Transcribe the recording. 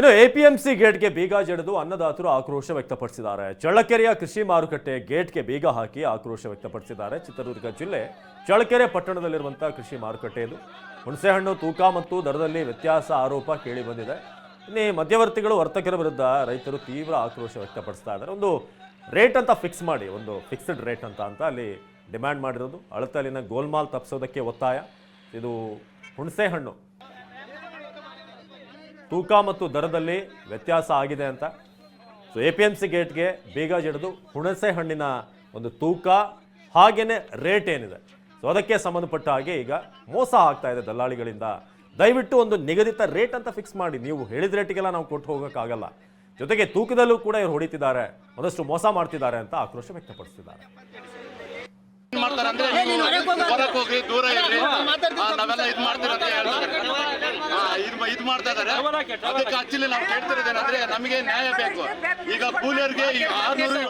ಇನ್ನು ಎಪಿಎಂಸಿ ಗೇಟ್ಗೆ ಬೀಗ ಜಡಿದು ಅನ್ನದಾತರು ಆಕ್ರೋಶ ವ್ಯಕ್ತಪಡಿಸಿದ್ದಾರೆ. ಚಳ್ಳಕೆರೆಯ ಕೃಷಿ ಮಾರುಕಟ್ಟೆ ಗೇಟ್ಗೆ ಬೀಗ ಹಾಕಿ ಆಕ್ರೋಶ ವ್ಯಕ್ತಪಡಿಸಿದ್ದಾರೆ. ಚಿತ್ರದುರ್ಗ ಜಿಲ್ಲೆ ಚಳ್ಳಕೆರೆ ಪಟ್ಟಣದಲ್ಲಿರುವಂತಹ ಕೃಷಿ ಮಾರುಕಟ್ಟೆ ಇದು. ಹುಣಸೆಹಣ್ಣು, ತೂಕ ಮತ್ತು ದರದಲ್ಲಿ ವ್ಯತ್ಯಾಸ ಆರೋಪ ಕೇಳಿ ಬಂದಿದೆ. ಇನ್ನು ಮಧ್ಯವರ್ತಿಗಳು ವರ್ತಕರ ವಿರುದ್ಧ ರೈತರು ತೀವ್ರ ಆಕ್ರೋಶ ವ್ಯಕ್ತಪಡಿಸ್ತಾ ಇದ್ದಾರೆ. ಒಂದು ರೇಟ್ ಅಂತ ಫಿಕ್ಸ್ ಮಾಡಿ, ಒಂದು ಫಿಕ್ಸ್ಡ್ ರೇಟ್ ಅಂತ ಅಂತ ಅಲ್ಲಿ ಡಿಮ್ಯಾಂಡ್ ಮಾಡಿರೋದು. ಅಳತಲ್ಲಿನ ಗೋಲ್ಮಾಲ್ ತಪ್ಪಿಸೋದಕ್ಕೆ ಒತ್ತಾಯ. ಇದು ಹುಣಸೆ ಹಣ್ಣು ತೂಕ ಮತ್ತು ದರದಲ್ಲಿ ವ್ಯತ್ಯಾಸ ಆಗಿದೆ ಅಂತ. So A P M C ಗೇಟ್ಗೆ ಬೀಗ ಜಡಿದು ಹುಣಸೆ ಹಣ್ಣಿನ ಒಂದು ತೂಕ ಹಾಗೇನೆ ರೇಟ್ ಏನಿದೆ? ಸೊ ಅದಕ್ಕೆ ಸಂಬಂಧಪಟ್ಟ ಹಾಗೆ ಈಗ ಮೋಸ ಆಗ್ತಾ ಇದೆ ದಲ್ಲಾಳಿಗಳಿಂದ. ದಯವಿಟ್ಟು ಒಂದು ನಿಗದಿತ ರೇಟ್ ಅಂತ ಫಿಕ್ಸ್ ಮಾಡಿ. ನೀವು ಹೇಳಿದ ರೇಟಿಗೆಲ್ಲ ನಾವು ಕೊಟ್ಟು ಹೋಗೋಕ್ಕಾಗಲ್ಲ. ಜೊತೆಗೆ ತೂಕದಲ್ಲೂ ಕೂಡ ಇವರು ಹೊಡಿತಿದ್ದಾರೆ. ಒಂದಷ್ಟು ಮೋಸ ಮಾಡ್ತಿದ್ದಾರೆ ಅಂತ ಆಕ್ರೋಶ ವ್ಯಕ್ತಪಡಿಸಿದ್ದಾರೆ ಏನ್ ಮಾಡ್ತಾರೆ ಅಂದ್ರೆ ನೀವು ಹೊರಕ್ ಹೋಗ್ರಿ ದೂರ ಇರ್ರಿ. ಆ, ನಾವೆಲ್ಲ ಇದ್ ಮಾಡ್ತೀರ ಇದ್ ಮಾಡ್ತಾ ಇದಾರೆ. ಅದಕ್ಕೆ ಆಕ್ಚುಲಿ ನಾವು ಕೇಳ್ತಿರೋದೇನಂದ್ರೆ ನಮಗೆ ನ್ಯಾಯ ಬೇಕು. ಈಗ ಕೂಲಿಯರ್ಗೆ ಈಗ ಆರ್ನೂರು